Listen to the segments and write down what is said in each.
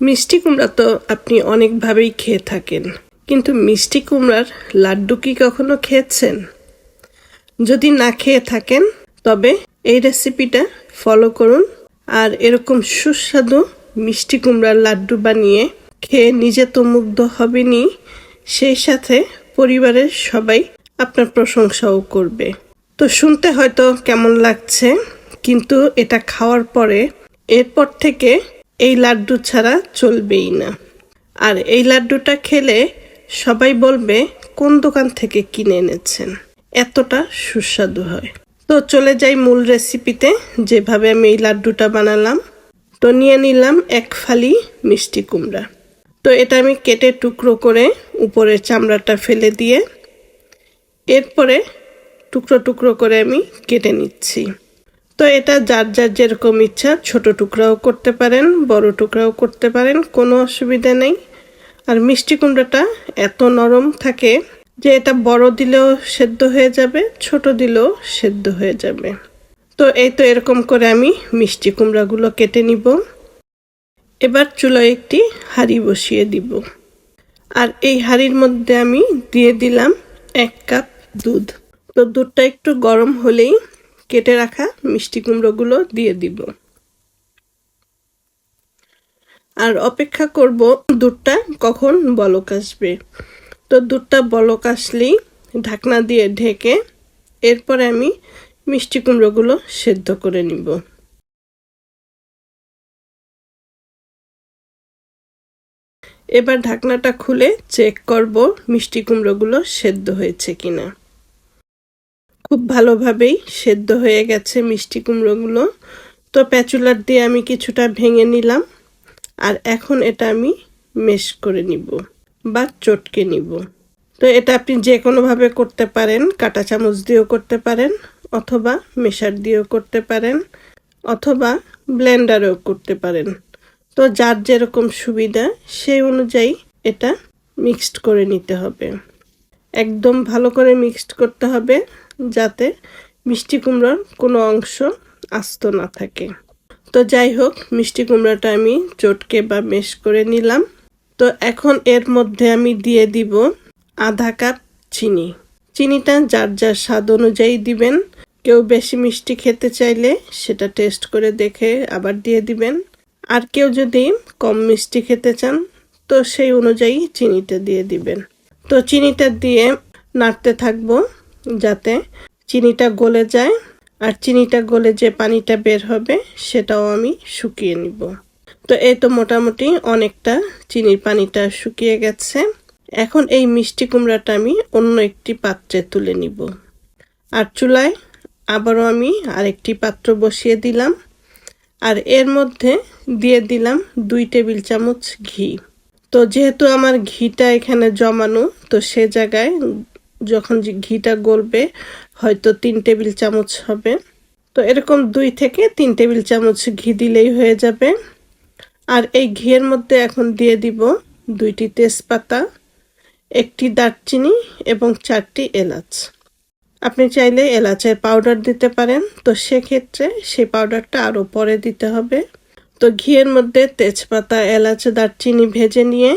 মিষ্টি কুমড়া তো আপনি অনেকভাবেই খেয়ে থাকেন। কিন্তু মিষ্টি কুমড়ার লাড্ডু কি কখনো খেয়েছেন? যদি না খেয়ে থাকেন, তবে এই রেসিপিটা ফলো করুন আর এরকম সুস্বাদু মিষ্টি কুমড়ার লাড্ডু বানিয়ে খেয়ে নিজে তো মুগ্ধ হবেনি সেই সাথে পরিবারের সবাই আপনার প্রশংসাও করবে। তো শুনতে হয়তো কেমন লাগছে, কিন্তু এটা খাওয়ার পরে এরপর থেকে এই লাড্ডু ছাড়া চলবেই না। আর এই লাড্ডুটা খেলে সবাই বলবে, কোন দোকান থেকে কিনে এনেছেন? এতটা সুস্বাদু হয়। তো চলে যাই মূল রেসিপিতে, যেভাবে আমি এই লাড্ডুটা বানালাম। তো নিয়ে নিলাম এক ফালি মিষ্টি কুমড়া। তো এটা আমি কেটে টুকরো করে উপরের চামড়াটা ফেলে দিয়ে, এরপরে টুকরো টুকরো করে আমি কেটে নিচ্ছি। তো এটা যার যার যেরকম ইচ্ছা, ছোট টুকরাও করতে পারেন, বড় টুকরাও করতে পারেন, কোনো অসুবিধা নেই। আর মিষ্টি কুমড়াটা এত নরম থাকে যে এটা বড় দিলেও সেদ্ধ হয়ে যাবে, ছোট দিলেও সেদ্ধ হয়ে যাবে। তো এই তো এরকম করে আমি মিষ্টি কুমড়াগুলো কেটে নিব। এবার চুলায় একটি হাঁড়ি বসিয়ে দিব। আর এই হাঁড়ির মধ্যে আমি দিয়ে দিলাম এক কাপ দুধ। তো দুধটা একটু গরম হলেই কেটে রাখা মিষ্টি কুমড়োগুলো দিয়ে দিব। আর অপেক্ষা করব দুধটা কখন বলক আসবে। তো দুধটা বলক আসলেই ঢাকনা দিয়ে ঢেকে এরপরে আমি মিষ্টি কুমড়োগুলো সেদ্ধ করে নিব। এবার ঢাকনাটা খুলে চেক করব মিষ্টি কুমড়োগুলো সেদ্ধ হয়েছে কিনা। খুব ভালোভাবেই সেদ্ধ হয়ে গেছে মিষ্টি কুমড়োগুলো। তো প্যাচুলার দিয়ে আমি কিছুটা ভেঙে নিলাম। আর এখন এটা আমি মেশ করে নিব বা চটকে নিব। তো এটা আপনি যে কোনোভাবে করতে পারেন, কাঁটা চামচ দিয়েও করতে পারেন অথবা মেশার দিয়েও করতে পারেন অথবা ব্লেন্ডারেও করতে পারেন। তো যার যেরকম সুবিধা সেই অনুযায়ী এটা মিক্সড করে নিতে হবে। একদম ভালো করে মিক্সড করতে হবে। যাতে মিষ্টি কুমড়োর কোনো অংশ আস্ত না থাকে। তো যাই হোক, মিষ্টি কুমড়োটা আমি চটকে বা মেশ করে নিলাম। তো এখন এর মধ্যে আমি দিয়ে দিব আধা কাপ চিনি। চিনিটা যার যার স্বাদ অনুযায়ী দিবেন। কেউ বেশি মিষ্টি খেতে চাইলে সেটা টেস্ট করে দেখে আবার দিয়ে দিবেন। আর কেউ যদি কম মিষ্টি খেতে চান, তো সেই অনুযায়ী চিনিটা দিয়ে দিবেন। তো চিনিটা দিয়ে নাড়তে থাকব। যাতে চিনিটা গলে যায় আর চিনিটা গলে যে পানিটা বের হবে সেটাও আমি শুকিয়ে নিব। তো এই তো মোটামুটি অনেকটা চিনির পানিটা শুকিয়ে গেছে। এখন এই মিষ্টি কুমড়াটা আমি অন্য একটি পাত্রে তুলে নিব। আর চুলায় আবারও আমি আরেকটি পাত্র বসিয়ে দিলাম। আর এর মধ্যে দিয়ে দিলাম দুই টেবিল চামচ ঘি। তো যেহেতু আমার ঘিটা এখানে জমানো, তো সে জায়গায় যখন ঘিটা গলবে, হয়তো তিন টেবিল চামচ হবে। তো এরকম দুই থেকে তিন টেবিল চামচ ঘি দিলেই হয়ে যাবে। আর এই ঘিয়ের মধ্যে এখন দিয়ে দিব দুইটি তেজপাতা, একটি দারচিনি এবং চারটি এলাচ। আপনি চাইলে এলাচের পাউডার দিতে পারেন। তো সেক্ষেত্রে সেই পাউডারটা আরও পরে দিতে হবে। তো ঘিয়ের মধ্যে তেজপাতা, এলাচ, দারচিনি ভেজে নিয়ে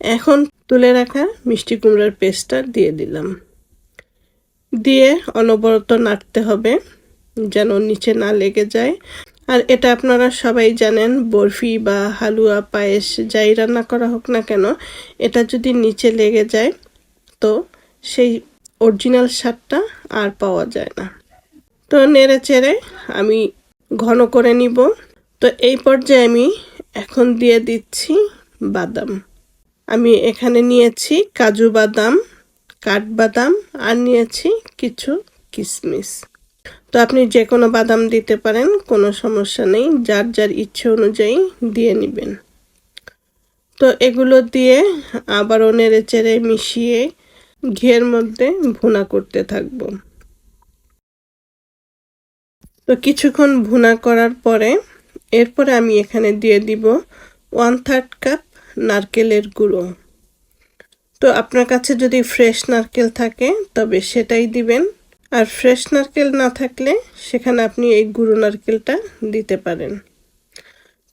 এখন তুলে রাখা মিষ্টি কুমড়ার পেস্টটা দিয়ে দিলাম। দিয়ে অনবরত নাড়তে হবে যেন নিচে না লেগে যায়। আর এটা আপনারা সবাই জানেন, বরফি বা হালুয়া, পায়েস যাই রান্না করা হোক না কেন, এটা যদি নিচে লেগে যায়, তো সেই অরিজিনাল স্বাদটা আর পাওয়া যায় না। তো নেড়ে চেড়ে আমি ঘন করে নিব। তো এই পর্যায়ে আমি এখন দিয়ে দিচ্ছি বাদাম। আমি এখানে নিয়েছি কাজু বাদাম কাঠবাদাম আর নিয়েছি কিছু কিশমিশ তো আপনি যে কোনো বাদাম দিতে পারেন, কোনো সমস্যা নেই, যার যার ইচ্ছে অনুযায়ী দিয়ে নেবেন। তো এগুলো দিয়ে আবারও নেড়ে চেড়ে মিশিয়ে ঘিয়ের মধ্যে ভুনা করতে থাকব। তো কিছুক্ষণ ভুনা করার পরে এরপরে আমি এখানে দিয়ে দিব ওয়ান থার্ড কাপ নারকেলের গুঁড়ো। তো আপনার কাছে যদি ফ্রেশ নারকেল থাকে, তবে সেটাই দিবেন। আর ফ্রেশ নারকেল না থাকলে সেখানে আপনি এই গুঁড়ো নারকেলটা দিতে পারেন।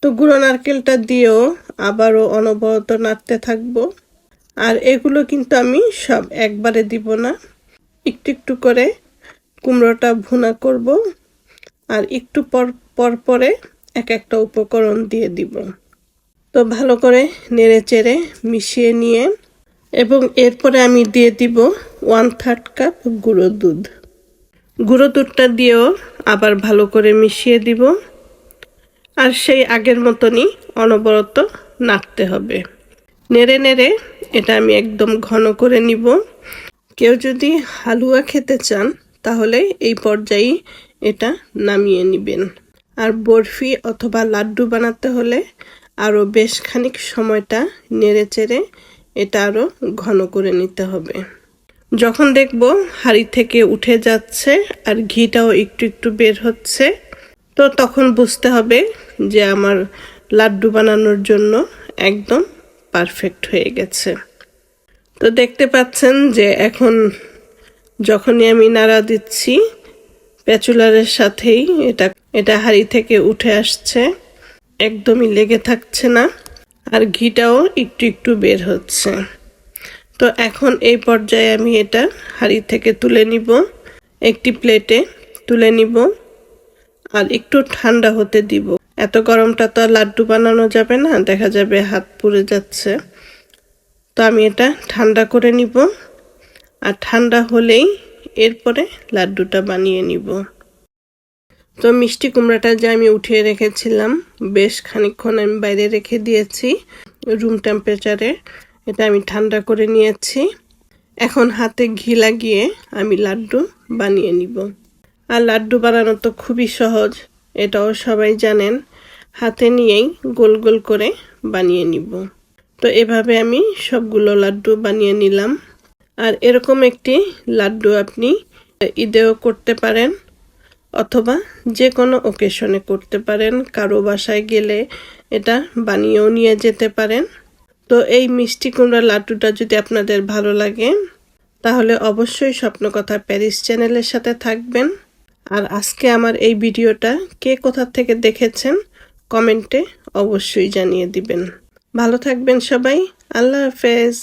তো গুঁড়ো নারকেলটা দিয়েও আবারও অনবরত নাড়তে থাকব। আর এগুলো কিন্তু আমি সব একবারে দিব না। একটু একটু করে কুমড়োটা ভুনা করব। আর একটু পর পর পরে এক একটা উপকরণ দিয়ে দিব। তো ভালো করে নেড়ে চেড়ে মিশিয়ে নিয়ে এবং এরপরে আমি দিয়ে দিব ওয়ান থার্ড কাপ গুঁড়ো দুধ। গুঁড়ো দুধটা দিয়েও আবার ভালো করে মিশিয়ে দিব। আর সেই আগের মতনই অনবরত নাড়তে হবে। নেড়ে নেড়ে এটা আমি একদম ঘন করে নিব। কেউ যদি হালুয়া খেতে চান, তাহলে এই পর্যায়ে এটা নামিয়ে নেবেন। আর বরফি অথবা লাড্ডু বানাতে হলে আরও বেশ খানিক সময়টা নেড়ে চেড়ে এটা আরও ঘন করে নিতে হবে। যখন দেখব হাঁড়ি থেকে উঠে যাচ্ছে আর ঘিটাও একটু একটু বের হচ্ছে, তো তখন বুঝতে হবে যে আমার লাড্ডু বানানোর জন্য একদম পারফেক্ট হয়ে গেছে। তো দেখতে পাচ্ছেন যে এখন যখনই আমি নাড়া দিচ্ছি, প্যাচুলারের সাথেই এটা এটা হাঁড়ি থেকে উঠে আসছে। একদমই লেগে থাকছে না আর ঘিটাও একটু একটু বের হচ্ছে। তো এখন এই পর্যায়ে আমি এটা হাঁড়ি থেকে তুলে নিব। একটি প্লেটে তুলে নিব আর একটু ঠান্ডা হতে দিব। এত গরমটা তো আর লাড্ডু বানানো যাবে না, দেখা যাবে হাত পুড়ে যাচ্ছে। তো আমি এটা ঠান্ডা করে নিব আর ঠান্ডা হলেই এরপরে লাড্ডুটা বানিয়ে নিব। তো মিষ্টি কুমড়াটা যে আমি উঠিয়ে রেখেছিলাম, বেশ খানিকক্ষণ আমি বাইরে রেখে দিয়েছি রুম টেম্পারেচারে এটা আমি ঠান্ডা করে নিয়েছি। এখন হাতে ঘি লাগিয়ে আমি লাড্ডু বানিয়ে নিব। আর লাড্ডু বানানো তো খুবই সহজ, এটাও সবাই জানেন। হাতে নিয়েই গোল গোল করে বানিয়ে নিব। তো এভাবে আমি সবগুলো লাড্ডু বানিয়ে নিলাম। আর এরকম একটি লাড্ডু আপনি ঈদেও করতে পারেন। অথবা যে কোনো ওকেশনে করতে পারেন, কারও বাসায় গেলে এটা বানিয়েও নিয়ে যেতে পারেন। তো এই মিষ্টি কুমড়া লাড্ডুটা যদি আপনাদের ভালো লাগে, তাহলে অবশ্যই স্বপ্নকথা প্যারিস চ্যানেলের সাথে থাকবেন। আর আজকে আমার এই ভিডিওটা কে কোথা থেকে দেখেছেন, কমেন্টে অবশ্যই জানিয়ে দিবেন। ভালো থাকবেন সবাই, আল্লাহ হাফেজ।